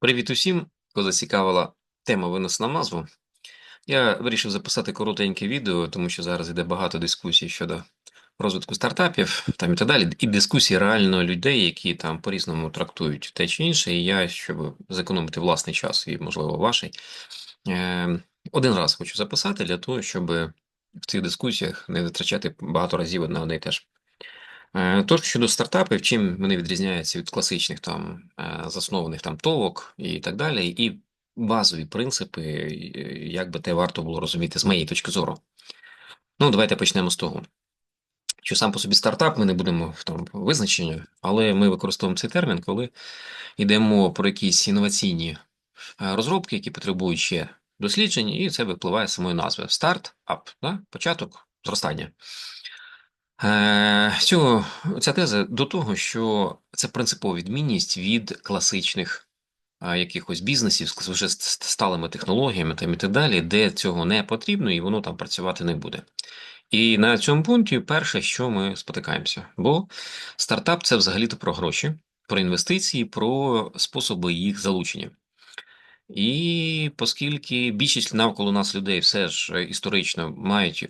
Привіт усім, кого зацікавила тема винесена в назву. Я вирішив записати коротеньке відео, тому що зараз йде багато дискусій щодо розвитку стартапів там і так далі, і дискусії реально людей, які там по-різному трактують те чи інше. І я, щоб зекономити власний час і, можливо, ваший, е, один раз хочу записати для того, щоб в цих дискусіях не витрачати багато разів на одне і те ж. Е, Тож щодо стартапів, чим вони відрізняються від класичних там е, заснованих там товок і так далі, і базові принципи, як би те варто було розуміти з моєї точки зору. Ну, давайте почнемо з того, що сам по собі стартап, ми не будемо в тому визначенні, але ми використовуємо цей термін, коли йдемо про якісь інноваційні е, розробки, які потребують ще досліджень, і це випливає з самої назви: старт, ап, да? початок, зростання. Е, Цього, ця теза до того, що це принципова відмінність від класичних якихось бізнесів з вже сталими технологіями там і так далі, де цього не потрібно і воно там працювати не буде. І на цьому пункті перше, що ми спотикаємося, бо стартап це взагалі-то про гроші, про інвестиції, про способи їх залучення. І оскільки більшість навколо нас людей все ж е, історично мають е,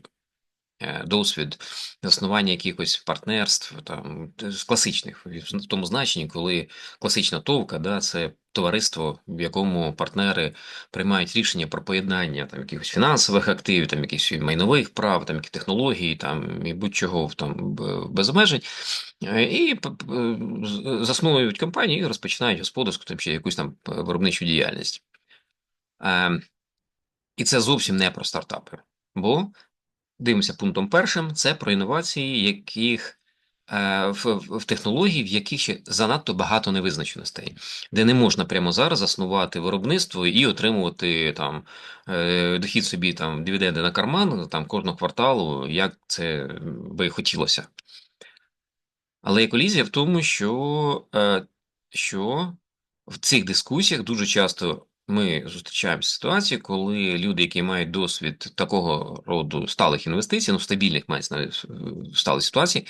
досвід заснування якихось партнерств, там з класичних в тому значенні, коли класична товка, да, це товариство, в якому партнери приймають рішення про поєднання там якихось фінансових активів, там якихось майнових прав, там яких технологій, там і будь-чого там без обмежень, Е, і засновують компанію і розпочинають господарську там чи якусь там е, виробничу діяльність. Е, і це зовсім не про стартапи. Бо дивимося пунктом першим: це про інновації, яких е, в, в технології, в яких ще занадто багато невизначеностей, де не можна прямо зараз заснувати виробництво і отримувати там е, дохід собі там дивіденди на карман там кожного кварталу, як це би хотілося. Але є колізія в тому, що, е, що в цих дискусіях дуже часто ми зустрічаємо ситуації, коли люди, які мають досвід такого роду сталих інвестицій, ну стабільних мається увазі, ситуації,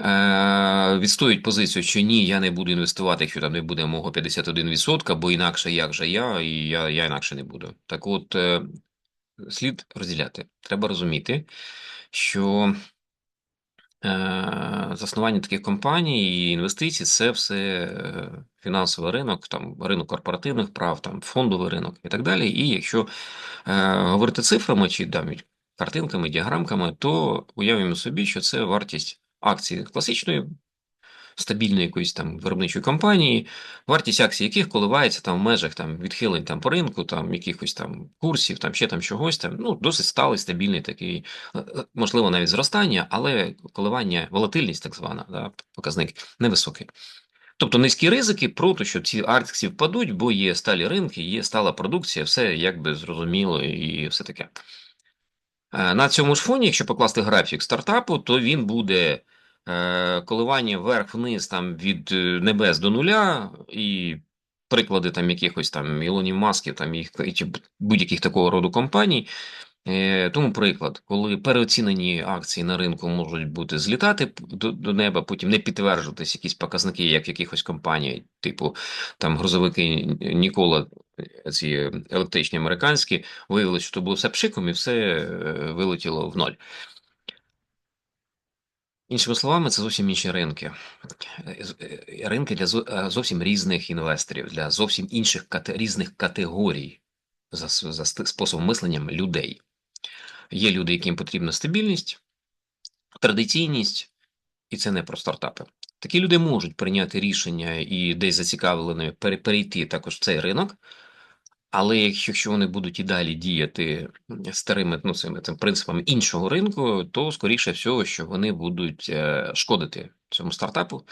е, відстоюють позицію, що ні, я не буду інвестувати, якщо там не буде мого 51%, бо інакше як же я, і я, я інакше не буду. Так от, е, слід розділяти. Треба розуміти, що заснування таких компаній і інвестицій це все е, фінансовий ринок, там ринок корпоративних прав, там фондовий ринок і так далі. І якщо е, говорити цифрами чи там, картинками, діаграмками, то уявимо собі, що це вартість акції класичної стабільної якоїсь там виробничої компанії, вартість акцій яких коливається там в межах там відхилень там по ринку, там якихось там курсів, там ще там чогось там. Ну, досить сталий, стабільний такий, е, е, можливо, навіть зростання, але коливання, волатильність, так звана, да, показник невисокий. Тобто низькі ризики проти, що ці акції впадуть, бо є сталі ринки, є стала продукція, все якби зрозуміло і все таке. Е, На цьому ж фоні, якщо покласти графік стартапу, то він буде коливання вверх-вниз там від е, небес до нуля, і приклади там якихось там Ілонів Масків, там їх чи будь-яких такого роду компаній. Е, Тому приклад, коли переоцінені акції на ринку можуть бути злітати до, до неба, потім не підтверджуватись якісь показники, як якихось компаній, типу там грузовики Нікола, е, ці електричні американські, виявилося, що то було все пшиком, і все е, вилетіло в ноль. Іншими словами, це зовсім інші ринки. Е, е, Ринки для е, зовсім різних інвесторів, для зовсім інших різних категорій за, за способом мислення людей. Є люди, яким потрібна стабільність, традиційність, і це не про стартапи. Такі люди можуть прийняти рішення і десь зацікавлені пере- перейти також в цей ринок, але якщо вони будуть і далі діяти старими ну, цими, цим принципами іншого ринку, то скоріше всього, що вони будуть е, шкодити цьому стартапу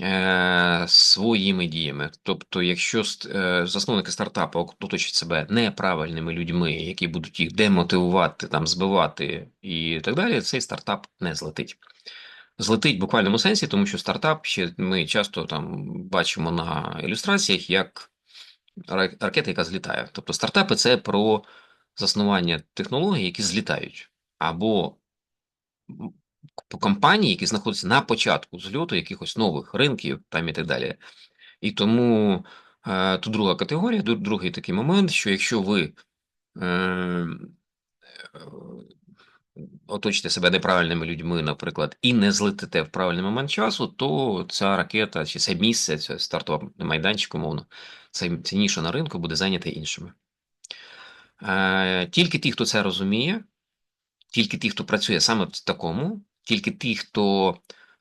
е, своїми діями. Тобто, якщо е, засновники стартапу оточать себе неправильними людьми, які будуть їх демотивувати, там збивати і так далі, цей стартап не злетить. Злетить в буквальному сенсі, тому що стартап ще ми часто там бачимо на ілюстраціях як ракета, яка злітає. Тобто стартапи це про заснування технологій, які злітають, або компанії, які знаходяться на початку зльоту якихось нових ринків там і так далі. І тому Е, Тут друга категорія, другий такий момент, що якщо ви е, е, оточите себе неправильними людьми, наприклад, і не злетите в правильний момент часу, то ця ракета чи це місце, це стартовий майданчик, умовно, це ніша на ринку буде зайняте іншими. Е, Тільки ті, хто це розуміє, тільки ті, хто працює саме в такому, тільки ті, хто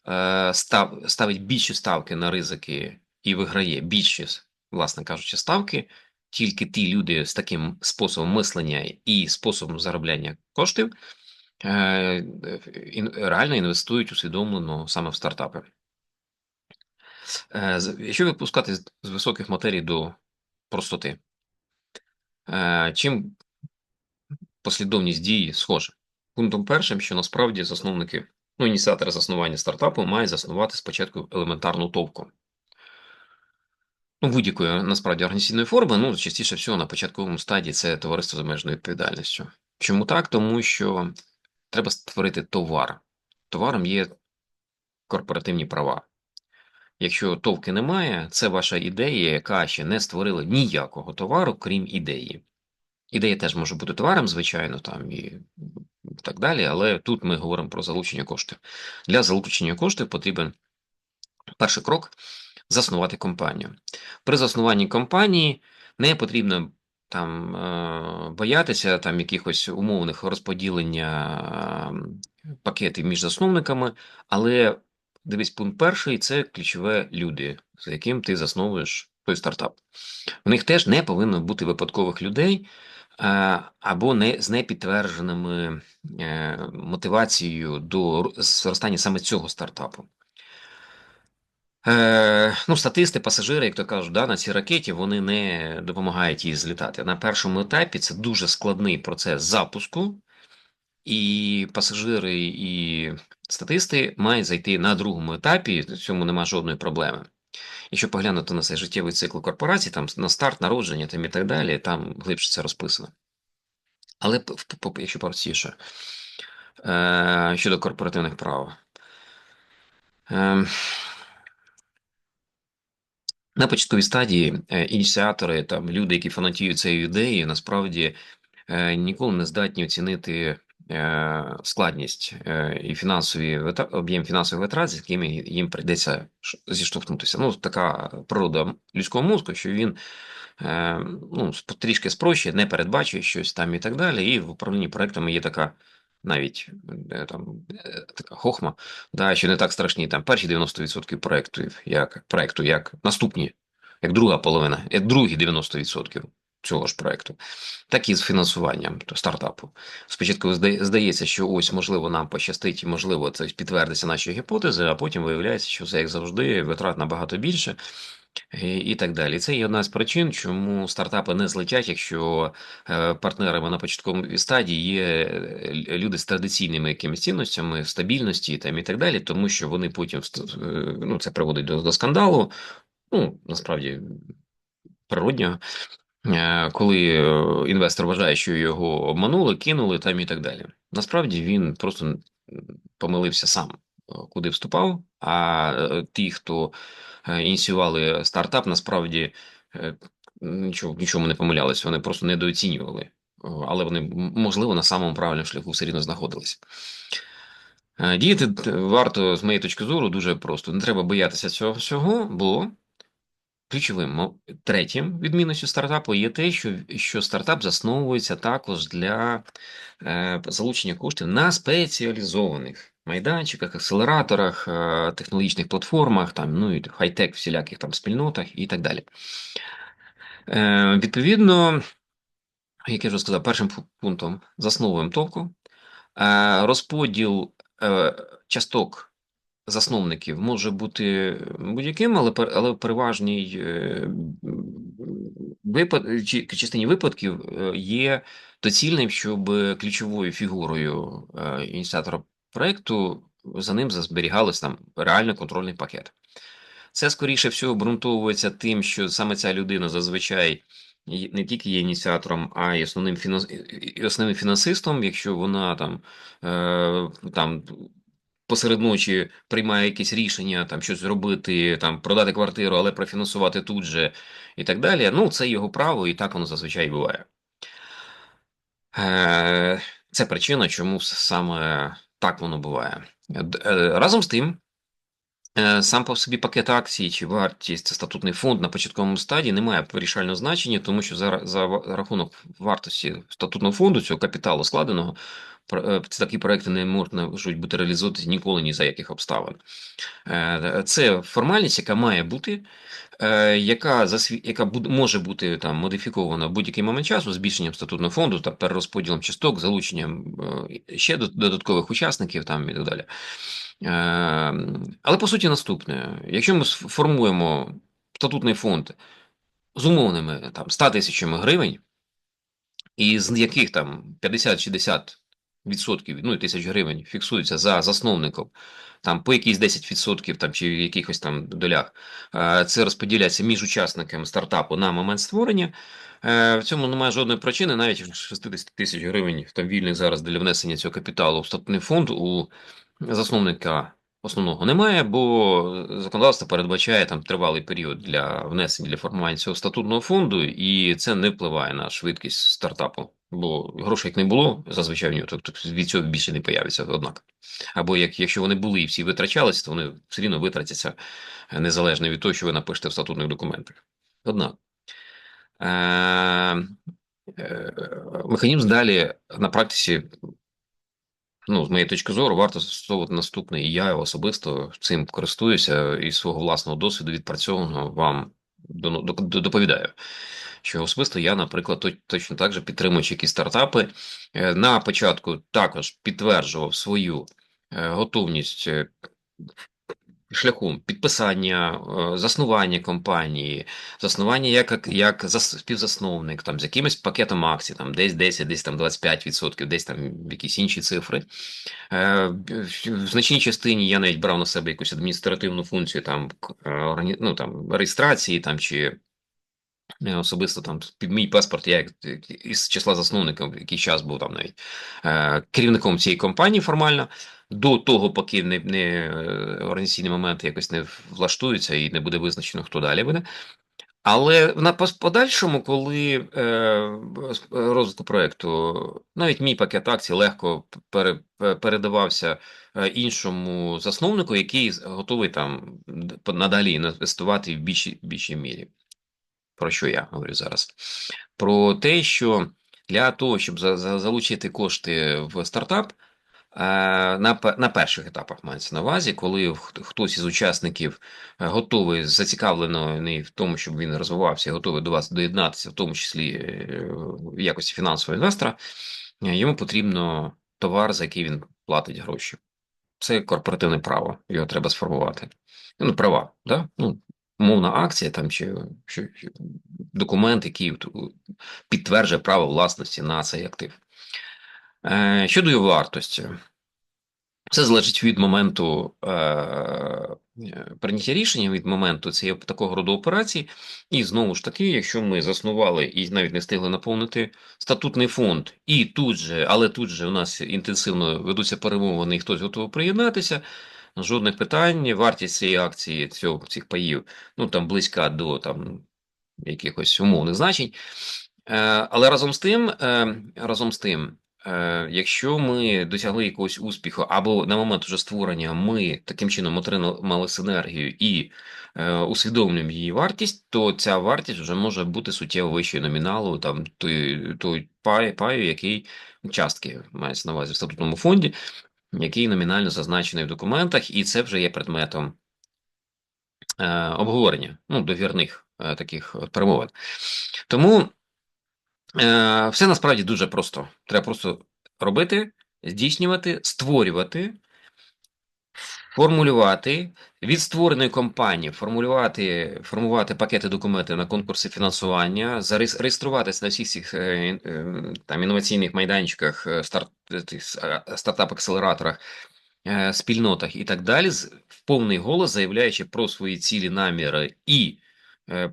е, став, ставить більші ставки на ризики і виграє більші, власне кажучи, ставки, тільки ті люди з таким способом мислення і способом заробляння коштів е, реально інвестують усвідомлено саме в стартапи. Е, Якщо випускати з з високих матерій до простоти, е, чим послідовність дії схожа? Пунктом першим, що насправді засновники, ну, ініціатори заснування стартапу мають заснувати спочатку елементарну товку. Ну, будь-якої насправді організаційної форми, ну, частіше всього на початковому стадії це товариство з обмеженою відповідальністю. Чому так? Тому що треба створити товар. Товаром є корпоративні права. Якщо товки немає, це ваша ідея, яка ще не створила ніякого товару, крім ідеї. Ідея теж може бути товаром, звичайно, там і так далі, але тут ми говоримо про залучення коштів. Для залучення коштів потрібен перший крок заснувати компанію. При заснуванні компанії не потрібно там е, боятися там якихось умовних розподілення пакетів між засновниками, але дивись, пункт перший це ключове люди, з яким ти засновуєш той стартап. У них теж не повинно бути випадкових людей. Або не з непідтвердженими е, мотивацією до зростання саме цього стартапу. Е, ну, статисти, пасажири, як то кажуть, да, на цій ракеті вони не допомагають їй злітати. На першому етапі це дуже складний процес запуску, і пасажири і статисти мають зайти на другому етапі, в цьому нема жодної проблеми. Якщо поглянути на цей життєвий цикл корпорацій, там на старт, народження там і так далі, там глибше це розписано. Але якщо простіше, е, щодо корпоративних прав. Е, На початковій стадії е, ініціатори, там люди, які фанатіють цією ідеєю, насправді е, ніколи не здатні оцінити складність е, і фінансові об'єм фінансових витрат, з якими їм прийдеться зіштовхнутися. Ну, така природа людського мозку, що він е, ну, трішки спрощує, не передбачує щось там і так далі. І в управлінні проектами є така. Навіть е, там е, така хохма, да, що не так страшні там перші 90% проектів, як проекту, як наступні, як друга половина, як другі 90% цього ж проекту, так і з фінансуванням стартапу. Спочатку зда- здається, що ось можливо нам пощастить, і можливо, це підтвердиться наші гіпотези, а потім виявляється, що це як завжди, витрат набагато більше. І, так далі. Це є одна з причин, чому стартапи не злетять, якщо е, партнерами на початковій стадії є е, люди з традиційними якимись цінностями, стабільності там, і так далі, тому що вони потім е, ну, це приводить до, до скандалу. Ну, насправді природнього, коли е, інвестор вважає, що його обманули, кинули там і так далі. Насправді він просто помилився сам, е, куди вступав. А е, ті, хто е, ініціювали стартап, насправді е, нічого, нічому не помилялись, вони просто недооцінювали. Але вони, можливо, на самому правильному шляху все рівно знаходились. Е, Діяти варто, з моєї точки зору, дуже просто. Не треба боятися цього всього, бо ключовим третім відмінністю стартапу є те, що, що стартап засновується також для е, залучення коштів на спеціалізованих майданчиках, акселераторах, е, технологічних платформах, там, ну і хай-тек всіляких там спільнотах і так далі. Е, відповідно, як я вже сказав, першим пунктом засновуємо товку. Е, розподіл е, часток засновників може бути будь-яким, але, але в переважній е, випад, чи, частині випадків е, є доцільним, щоб ключовою фігурою е, ініціатора проекту за ним зберігалось там реально контрольний пакет. Це скоріше всього обґрунтовується тим, що саме ця людина зазвичай не тільки є ініціатором, а й основним фінанс... основним фінансистом, якщо вона там, е, там посеред ночі приймає якесь рішення, там щось зробити, там продати квартиру, але профінансувати тут же і так далі. Ну, це його право, і так воно зазвичай буває. Е, це причина, чому саме так воно буває. Е, разом з тим, е, сам по собі пакет акцій чи вартість статутний фонд на початковому стадії не має вирішального значення, тому що за, за рахунок вартості статутного фонду, цього капіталу складеного, такі проекти не можуть бути реалізовані ніколи ні за яких обставин. Це формальність, яка має бути. Е, яка яка може бути там модифікована в будь-який момент часу збільшенням статутного фонду та перерозподілом часток, залученням е, ще додаткових учасників там і так далі. Е, але по суті, наступне: якщо ми формуємо статутний фонд з умовними там 100 тисячами гривень, і з яких там 50-60 відсотків ну, тисяч гривень фіксуються за засновником, там по якісь 10% там, чи в якихось там долях, це розподіляється між учасниками стартапу на момент створення. Е, в цьому немає жодної причини, навіть 60 тисяч гривень там вільних зараз для внесення цього капіталу в статутний фонд у засновника Основного немає, бо законодавство передбачає там тривалий період для внесення для формування цього статутного фонду, і це не впливає на швидкість стартапу. Бо грошей як не було, зазвичай в нього, то від цього більше не появиться, однак. Або як, якщо вони були і всі витрачалися, то вони все рівно витратяться незалежно від того, що ви напишете в статутних документах. Однак е, е, механізм далі на практиці Ну, з моєї точки зору, варто застосовувати наступне, і я особисто цим користуюся і свого власного досвіду відпрацьованого вам доповідаю. Що особисто я, наприклад, точно так же підтримуючи якісь стартапи, е, на початку також підтверджував свою е, готовність е, шляхом підписання, заснування компанії, заснування як як співзасновник, там з якимось пакетом акцій, там десь 10, десь там 25%, десь там якісь інші цифри. В значній частині я навіть брав на себе якусь адміністративну функцію там ну, там реєстрації там чи. Особисто там мій паспорт, я із числа засновників який час був там навіть керівником цієї компанії формально до того, поки не не е, організаційні моменти якось не влаштуються і не буде визначено, хто далі буде. Але на подальшому, коли е, розвитку проєкту, навіть мій пакет акцій легко пере, передавався е, іншому засновнику, який готовий там надалі інвестувати в більшій, більшій мірі. Про що я говорю зараз? Про те, що для того, щоб за, за, залучити кошти в стартап. На на перших етапах мається на увазі, коли хтось із учасників е, готовий зацікавлений в тому, щоб він розвивався, готовий до вас доєднатися, в тому числі е, в якості фінансового інвестора, е, йому потрібно товар, за який він платить гроші. Це корпоративне право, його треба сформувати. Ну, права, да? ну, мовна акція там чи, чи документ, який підтверджує право власності на цей актив. Е, щодо його вартості, це залежить від моменту е, прийняття рішення, від моменту цієї такого роду операцій. І знову ж таки, якщо ми заснували і навіть не встигли наповнити статутний фонд, і тут же, але тут же у нас інтенсивно ведуться перемовини, і хтось готовий приєднатися. Жодних питань, вартість цієї акції, цього, цих паїв, ну там близька до там якихось умовних значень. Е, але разом з тим, е, разом з тим, Е, якщо ми досягли якогось успіху, або на момент уже створення ми таким чином отримали синергію і усвідомлюємо її вартість, то ця вартість вже може бути суттєво вищою номіналу, там той той паю, який частки мається на увазі в статутному фонді, який номінально зазначений в документах, і це вже є предметом е, обговорення ну, довірних е, таких перемовин. Тому. Е, все насправді дуже просто. Треба просто робити, здійснювати, створювати, формулювати від створеної компанії, формулювати, формувати пакети документів на конкурси фінансування, зареєструватися на всіх цих е, е, там інноваційних майданчиках, старт, стартап-акселераторах, спільнотах і так далі, в повний голос заявляючи про свої цілі наміри і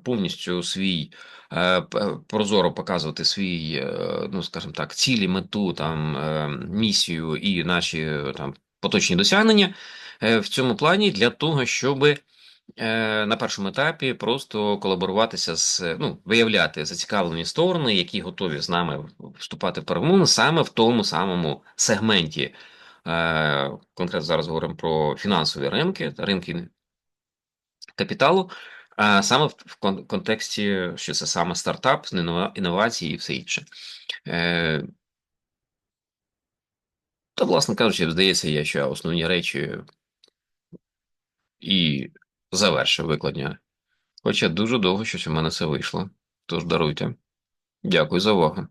повністю свій. Е, прозоро показувати свій, е, ну скажімо так, цілі, мету, там е, місію і наші там поточні досягнення е, в цьому плані для того, щоб е, на першому етапі просто колаборуватися з ну, виявляти зацікавлені сторони, які готові з нами вступати в перемовини саме в тому самому сегменті. Е, Конкретно зараз говоримо про фінансові ринки, ринки капіталу, а саме в, контексті, що це саме стартап, інновації і все інше. Е, Та, власне кажучи, здається, я ще основні речі і завершив викладення. Хоча дуже довго щось у мене це вийшло. Тож даруйте. Дякую за увагу.